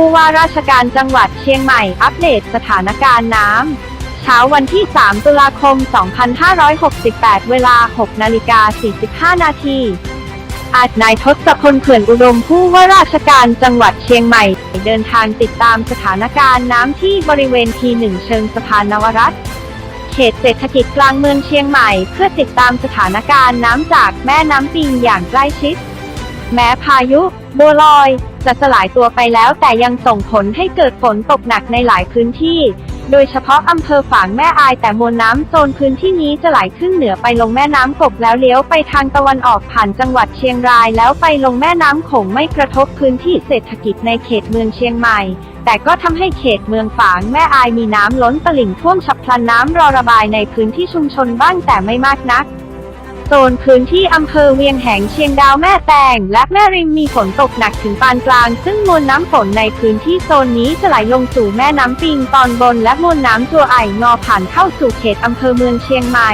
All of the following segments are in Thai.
ผู้ว่าราชการจังหวัดเชียงใหม่อัปเดตสถานการณ์น้ำเช้าวันที่ 3 ตุลาคม 2568 เวลา 6 นาฬิกา 45 นาทีอาจนายทศพลเขื่อนอุดมผู้ว่าราชการจังหวัดเชียงใหม่ เดินทางติดตามสถานการณ์น้ำที่บริเวณทีหนึ่งเชิงสะพานนวรัตเขตเศรษฐกิจกลางเมืองเชียงใหม่ เพื่อติดตามสถานการณ์น้ำจากแม่น้ำปิงอย่างใกล้ชิด แม้พายุ บัวลอย จะสลายตัวไปแล้วแต่ยังส่งผลให้เกิดฝนตกหนักในหลายพื้นที่ โดยเฉพาะอำเภอฝางแม่อายแต่มวลน้ำโซนพื้นที่นี้จะไหลขึ้นเหนือไปลงแม่น้ำกบแล้วเลี้ยวไปทางตะวันออกผ่านจังหวัดเชียงรายแล้วไปลงแม่น้ำโขงไม่กระทบพื้นที่เศรษฐกิจในเขตเมืองเชียงใหม่ แต่ก็ทำให้เขตเมืองฝางแม่อายมีน้ำล้นตลิ่งท่วมฉับพลันน้ำรอระบายในพื้นที่ชุมชนบ้างแต่ไม่มากนัก โซนพื้นที่อำเภอเวียงแหงเชียงดาวแม่แตงและแม่ริมมีฝนตกหนักถึงปานกลาง ซึ่งมวลน้ำฝนในพื้นที่โซนนี้จะไหลลงสู่แม่น้ำปิงตอนบน และมวลน้ำจัวไอ่งอผ่านเข้าสู่เขตอำเภอเมืองเชียงใหม่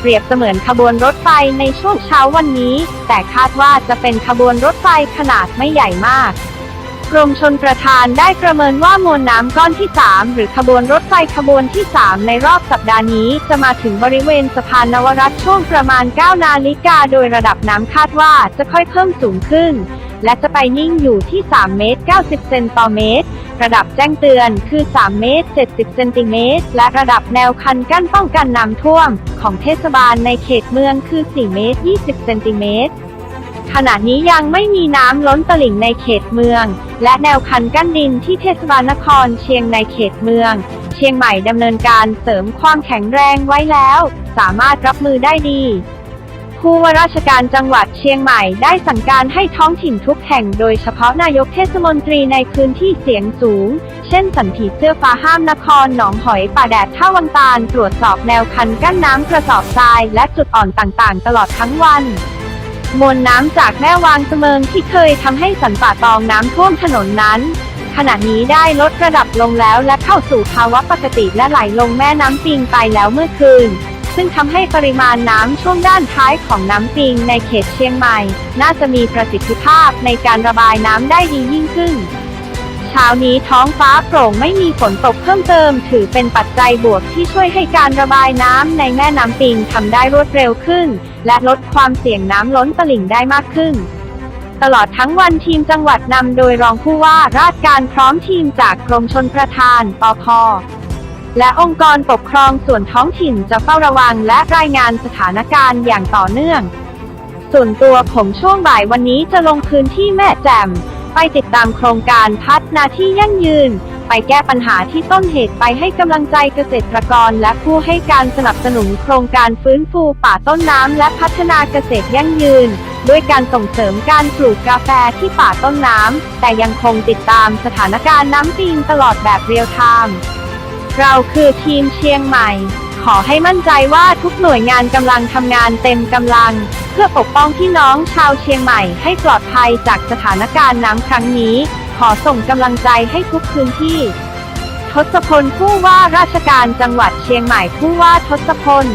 เปรียบเสมือนขบวนรถไฟในช่วงเช้าวันนี้ แต่คาดว่าจะเป็นขบวนรถไฟขนาดไม่ใหญ่มาก กรมชนประทานได้ประเมินว่ามวลน้ำก้อนที่ 3 หรือขบวนรถไฟขบวนที่ 3 ในรอบสัปดาห์นี้ จะมาถึงบริเวณสะพานนวรัตช่วงประมาณ 9 นาฬิกา โดยระดับน้ำคาดว่าจะค่อยเพิ่มสูงขึ้น และจะไปนิ่งอยู่ที่ 3 เมตร 90 เซนต่อเมตร ระดับแจ้งเตือนคือ 3 เมตร 70 เซนติเมตร และระดับแนวคันกั้นป้องกันน้ำท่วม ของเทศบาลในเขตเมืองคือ 4 เมตร 20 เซนติเมตร ขณะนี้ยังไม่มีน้ำล้นตลิ่งในเขตเมือง และแนวคันกั้นดินที่เทศบาลนครเชียงในเขตเมือง เชียงใหม่ดำเนินการเสริมความแข็งแรงไว้แล้ว สามารถรับมือได้ดีผู้ว่าราชการจังหวัดเชียงใหม่ได้สั่งการให้ท้องถิ่นทุกแห่งโดยเฉพาะนายกเทศมนตรีในพื้นที่เสียงสูง เช่นสันผีเสื้อฟ้าห้ามนครหนองหอยป่าแดดท่าวังตาลตรวจสอบแนวคันกั้นน้ำกระสอบทรายและจุดอ่อนต่างๆ ตลอดทั้งวัน มวลน้ำจากแม่วางเสมิงที่เคยทำให้สันป่าตองน้ำท่วมถนนนั้น ขณะนี้ได้ลดระดับลงแล้วและเข้าสู่ภาวะปกติและไหลลงแม่น้ำปิงไปแล้วเมื่อคืน ซึ่งทำให้ปริมาณน้ำช่วงด้านท้ายของน้ำปิงในเขตเชียงใหม่ น่าจะมีประสิทธิภาพในการระบายน้ำได้ดียิ่งขึ้น เช้านี้ท้องฟ้าโปร่งไม่มีฝนตกเพิ่มเติม ถือเป็นปัจจัยบวกที่ช่วยให้การระบายน้ำในแม่น้ำปิงทำได้รวดเร็วขึ้น และลดความเสี่ยงน้ำล้นตลิ่งได้มากขึ้น ตลอดทั้งวันทีมจังหวัดนำโดยรองผู้ว่าราชการพร้อมทีมจากกรมชนประทานปพและองค์กรปกครองส่วนท้องถิ่นจะเฝ้าระวังและรายงานสถานการณ์อย่างต่อเนื่อง ส่วนตัวผมช่วงบ่ายวันนี้จะลงพื้นที่แม่แจ่ม ไปติดตามโครงการพัฒนาที่ยั่งยืน ไปแก้ปัญหาที่ต้นเหตุไปให้กำลังใจเกษตรกร และผู้ให้การสนับสนุนโครงการฟื้นฟูป่าต้นน้ำและพัฒนาเกษตรยั่งยืนด้วยการส่งเสริมการปลูกกาแฟที่ป่าต้นน้ำ แต่ยังคงติดตามสถานการณ์น้ำปิงตลอดแบบเรียลไทม์ เราคือทีมเชียงใหม่ ขอให้มั่นใจว่าทุกหน่วยงานกำลังทำงานเต็มกำลัง เพื่อปกป้องพี่น้องชาวเชียงใหม่ให้ปลอดภัยจากสถานการณ์น้ำครั้งนี้ ขอส่งกำลังใจให้ทุกพื้นที่ ทศพลผู้ว่าราชการจังหวัดเชียงใหม่ผู้ว่าทศพล